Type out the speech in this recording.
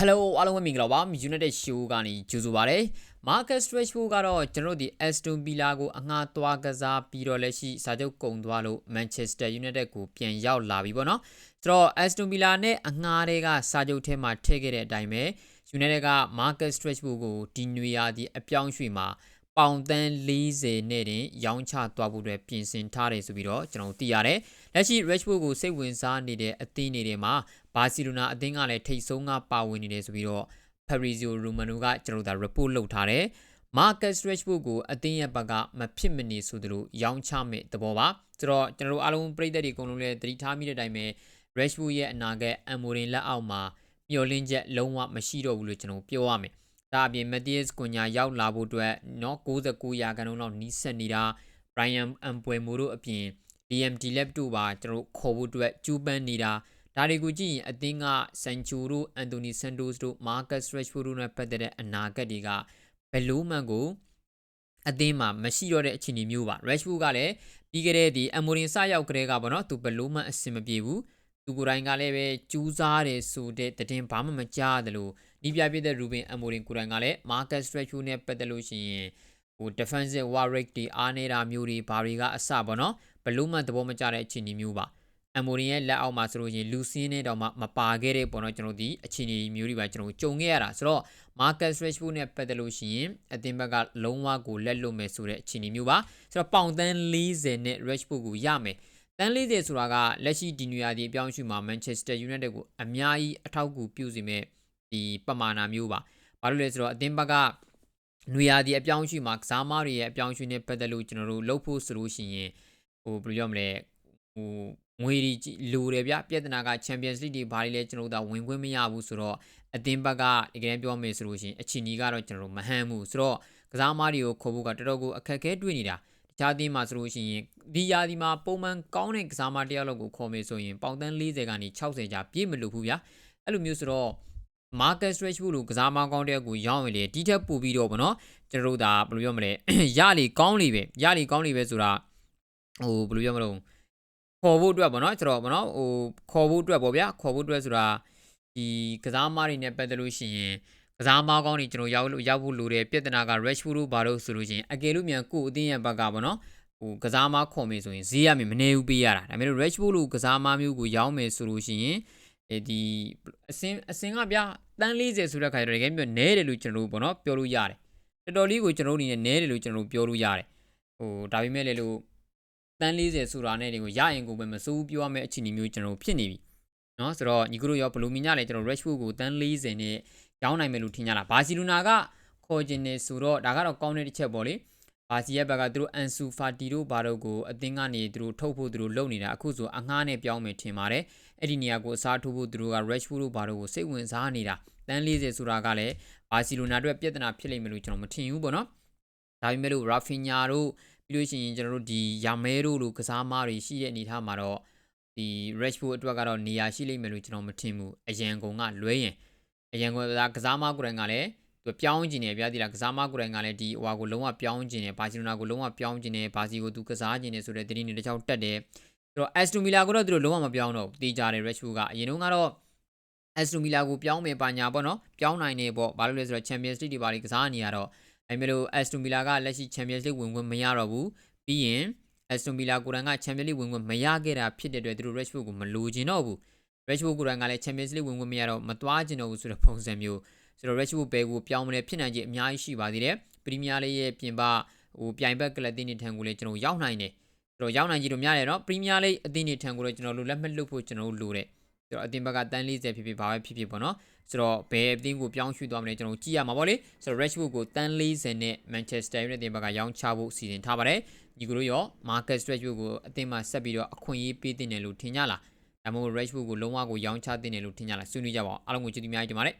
Hello အားလုံးပဲမင်္ဂလာပါ United Show ကနေကြိုဆိုပါရစေ Marcus Rashford ကတော့ကျွန်တော်တို့ဒီ Aston Villa ကိုအငှားသွားကစားပြီးတော့လက်ရှိစာချုပ်ကုန်သွားလို့ Manchester United ကိုပြန်ရောက်လာပြီပေါ့နော်ဆိုတော့ Aston Villa နဲ့အငှားတွေကစာချုပ်ထဲမှာထည့်ခဲ့တဲ့အတိုင်းပဲ United က Marcus Rashford ကိုဒီနွေရာသီအပြောင်းရွှေ့မှာ ပေါင်တန်း40နဲ့တင်ရောင်းချသွားဖို့အတွက်ပြင်ဆင်ထားတယ်ဆိုပြီးတော့ကျွန်တော်တို့သိရတယ်။လက်ရှိ Rashford ကိုစိတ်ဝင်စားနေတဲ့အသင်းတွေထဲမှာဘာစီလိုနာအသင်းကလည်းထိတ်ဆုံးကပါဝင်နေတယ်ဆိုပြီးတော့ Fabrizio Romano ကကျွန်တော်တို့ဒါ report လုပ်ထားတယ်။ Marcus Rashford ကိုအသင်းရဲ့ဘက်ကမဖြစ်မနေဆိုသလိုရောင်းချမဲ့သဘောပါ။ဆိုတော့ကျွန်တော်တို့အားလုံးပြည်သက်တွေအကုန်လုံးလည်းသတိထားမိတဲ့အတိုင်းပဲ Rashford ရဲ့အနာဂတ် Amorin လက်အောက်မှာမျောလင်းချက်လုံးဝမရှိတော့ဘူးလို့ကျွန်တော်ပြောရမယ်။ ဒါအပြင် Matthias Cunha ရောက်လာဖို့အတွက်နော်69ရာခိုင်နှုန်းလောက်နီးစပ်နေတာ Brian Ambuemo တို့အပြင် DMD Lab တို့ပါကျွန်တော်ခေါ်ဖို့အတွက်ကျူးပန်းနေတာဒါတွေကိုကြည့်ရင်အသင်းက Sancho တို့ Anthony Santos တို့ Marcus Rashford တို့နဲ့ပတ်သက်တဲ့အနာဂတ်တွေကဘယ်လို့မှကိုအသင်းမှာမရှိတော့တဲ့အခြေအနေမျိုးပါ Rashford ကလည်းပြီးခဲ့တဲ့ဒီ Amorin စရောက်ကလေးကပေါ့နော်သူဘယ်လို့မှအဆင်မပြေဘူးသူကိုယ်တိုင်ကလည်းပဲကျူးစားတယ်ဆိုတဲ့တည်င်းဘာမှမကြားတယ်လို့ ဒီပြပြတဲ့ Ruben Amorin ကိုယ်တိုင်ကလည်း Marcus Rashford နဲ့ပတ်သက်လို့ရှိရင်ဟို defensive war rate တွေအားနေတာမျိုးတွေဘာတွေကအစပေါ့နော်ဘလို့မှသဘောမကျတဲ့အခြေအနေမျိုးပါအမိုရီရဲ့လက်အောက်မှာဆိုလို့ရင်လူစင်းနဲ့တော့မှမပါခဲ့တဲ့ပေါ့နော်ကျွန်တော်ဒီအခြေအနေမျိုးတွေပါကျွန်တော်ကြုံခဲ့ရတာဆိုတော့ Marcus Rashford နဲ့ပတ်သက်လို့ရှိရင်အသင်းဘက်ကလုံးဝကိုလက်လွတ်မယ်ဆိုတဲ့အခြေအနေမျိုးပါဆိုတော့ပေါင်တန်း40နဲ့ Rashford ကိုရမယ်တန်း40ဆိုတာကလက်ရှိဒီနွေရာသီအပြောင်းအရွှေ့မှာ Manchester United ကိုအများကြီးအထောက်အကူပြုစေမဲ့ ဒီပမာဏမျိုးပါဘာလို့လဲဆိုတော့အသင်းဘက်ကနွေရာသီအပြောင်းအရွှေ့မှာကစားမတွေရဲ့အပြောင်းအရွှေ့နဲ့ပတ်သက်လို့ကျွန်တော်တို့လှုပ်ဖို့ဆိုလို့ရှိရင်ဟိုဘယ်လိုပြောမလဲဟိုငွေတွေလိုတယ်ဗျပြဿနာက Champions League တွေဘာတွေလဲကျွန်တော်တို့ကဝင်ခွင့်မရဘူးဆိုတော့အသင်းဘက်ကတကယ်ပြောမယ်ဆိုလို့ရှိရင်အချီနီကတော့ကျွန်တော်တို့မဟမ်းဘူးဆိုတော့ကစားမတွေကိုခေါ်ဖို့ကတော်တော်ကိုအခက်အခဲတွေ့နေတာတခြားအသင်းမှာဆိုလို့ရှိရင်ဒီယာဒီမှာပုံမှန်ကောင်းတဲ့ကစားမတယောက်လောက်ကိုခေါ်မယ်ဆိုရင်ပေါင်တန်း40ကနေ60ကြာပြည့်မလို့ဘူးဗျအဲ့လိုမျိုးဆိုတော့ Marcus Rashford လို့ကစားမကောင်းတဲ့ကိုရောင်းရင်လေဒီထက်ပိုပြီးတော့ဗောနော်ကျွန်တော်တို့ဒါဘယ်လိုပြောမလဲရလီကောင်းလီပဲရလီကောင်းလီပဲဆိုတာဟိုဘယ်လိုပြောမလို့ခေါ်ဖို့အတွက်ပေါ့နော်ကျွန်တော်ပေါ့နော်ဟိုခေါ်ဖို့အတွက်ပေါ့ဗျာခေါ်ဖို့အတွက်ဆိုတာဒီကစားမတွေနဲ့ပတ်သက်လို့ရှိရင်ကစားမကောင်းတွေကျွန်တော်ရောက်လို့ရောက်ဖို့လိုတယ်ပြဿနာက Rashford တို့ဘာလို့ဆိုလို့ရှိရင်အကယ်လို့မြန်ကိုအသင်းရဲ့ဘက်ကပေါ့နော်ဟိုကစားမခေါ်မယ်ဆိုရင်ဈေးရမယ်မနေဘူးပေးရတာဒါပေမဲ့ Rashford လို့ကစားမမျိုးကိုရောင်းမယ်ဆိုလို့ရှိရင် အဲဒီအစင်းအစင်းကဗျာတန်း40ဆိုတဲ့ခါကျတော့တကယ်မျိုးနဲတယ်လို့ကျွန်တော်တို့ပေါ့နော်ပြောလို့ရတယ်တော်တော်လေးကိုကျွန်တော်တို့အနေနဲ့နဲတယ်လို့ကျွန်တော်တို့ပြောလို့ရတယ်ဟိုဒါပေမဲ့လေလို့တန်း40ဆိုတာနဲ့တွေကိုရရင်ကိုပဲမစိုးပြောရမယ့်အခြေအနေမျိုးကျွန်တော်ဖြစ်နေပြီเนาะဆိုတော့ညီကတို့ရောဘလူမီညလည်းကျွန်တော် Rashford ကိုတန်း40နဲ့ရောင်းနိုင်မယ်လို့ထင်ကြတာဘာစီလိုနာကခေါ်ကျင်နေဆိုတော့ဒါကတော့ကောင်းတဲ့တစ်ချက်ပေါ့လေ ဘာစီရဲ့ဘက်ကသူတို့အန်ဆူဖာတီတို့ဘာတို့ကိုအသင်းကနေသူတို့ထုတ်ဖို့သူတို့လုပ်နေတာအခုဆိုအငှားနဲ့ပြောင်းမယ်ထင်ပါတယ်အဲ့ဒီနေရာကိုအစားထိုးဖို့သူတို့က Rashford တို့ဘာတို့ကိုစိတ်ဝင်စားနေတာတန်း40ဆိုတာကလည်းဘာစီလိုနာအတွက်ပြဿနာဖြစ်လိမ့်မယ်လို့ကျွန်တော်မထင်ဘူးပေါ့နော်ဒါပေမဲ့လို့ Rafinha တို့ပြီးလို့ရှိရင်ကျွန်တော်တို့ဒီယာမဲတို့လိုကစားမတွေရှိတဲ့အနေအထားမှာတော့ဒီ Rashford အတွက်ကတော့နေရာရှိလိမ့်မယ်လို့ကျွန်တော်မထင်ဘူးအရန်ကုန်ကလွဲရင်အရန်ကုန်ကကစားမကိုယ်တိုင်ကလည်း သူပြောင်းကျင်နေပြသီလားကစားမကိုယ်တိုင်ကလည်းဒီဟိုဟာကိုလုံးဝပြောင်းကျင်နေဘာစီလိုနာကိုလုံးဝပြောင်းကျင်နေဘာစီကိုသူကစားကျင်နေဆိုတဲ့တင်းနေတစ်ချောင်းတက်တယ်ဆိုတော့ Aston Villa ကိုတော့သူတို့လုံးဝမပြောင်းတော့တေးကြတယ် Rashford ကအရင်တုန်းကတော့ Aston Villa ကိုပြောင်းမယ်ပါညာပေါ့နော်ပြောင်းနိုင်နေပေါ့ဘာလို့လဲဆိုတော့ Champions League တွေဘာတွေကစားနေရတော့အဲမျိုးလို့ Aston Villa ကလက်ရှိ Champions League ဝင်ခွင့်မရတော့ဘူးပြီးရင် Aston Villa ကိုယ်တိုင်က Champions League ဝင်ခွင့်မရခဲ့တာဖြစ်တဲ့အတွက်သူတို့ Rashford ကိုမလိုချင်တော့ဘူး Rashford ကိုယ်တိုင်ကလည်း Champions League ဝင်ခွင့်မရတော့မသွားချင်တော့ဘူးဆိုတဲ့ပုံစံမျိုး ဆိုတော့ Rashford ဘယ်ကိုပြောင်းမလဲဖြစ်နိုင်ခြေအများကြီးရှိပါသေးတယ်ပရီးမီးယားလိရဲ့ပြင်ပဟိုပြိုင်ဘက်ကလပ်တင်းတွေထံကိုလည်းကျွန်တော်ရောက်နိုင်တယ်ဆိုတော့ရောက်နိုင်ကြည့်လို့များတယ်နော်ပရီးမီးယားလိအသင်းတွေထံကိုလည်းကျွန်တော်တို့လက်မှတ်လွတ်ဖို့ကျွန်တော်တို့လိုတယ်ဆိုတော့အသင်းဘက်ကတန်း40ဖြစ်ဖြစ်ဘာပဲဖြစ်ဖြစ်ပေါ့နော်ဆိုတော့ဘယ်အသင်းကိုပြောင်းရွှေ့သွားမလဲကျွန်တော်ကြည့်ရမှာပေါ့လေဆိုတော့ Rashford ကိုတန်း40နဲ့ Manchester United အသင်းဘက်ကရောင်းချဖို့စီစဉ်ထားပါတယ်ညီကတို့ရော Marcus Rashford ကိုအသင်းမှာဆက်ပြီးတော့အခွင့်အရေးပေးတင်တယ်လို့ထင်ကြလားဒါမှမဟုတ် Rashford ကိုလုံးဝကိုရောင်းချတင်တယ်လို့ထင်ကြလားဆွေးနွေးကြပါအောင်အားလုံးကိုကျေးဇူးများကြီးတင်ပါတယ်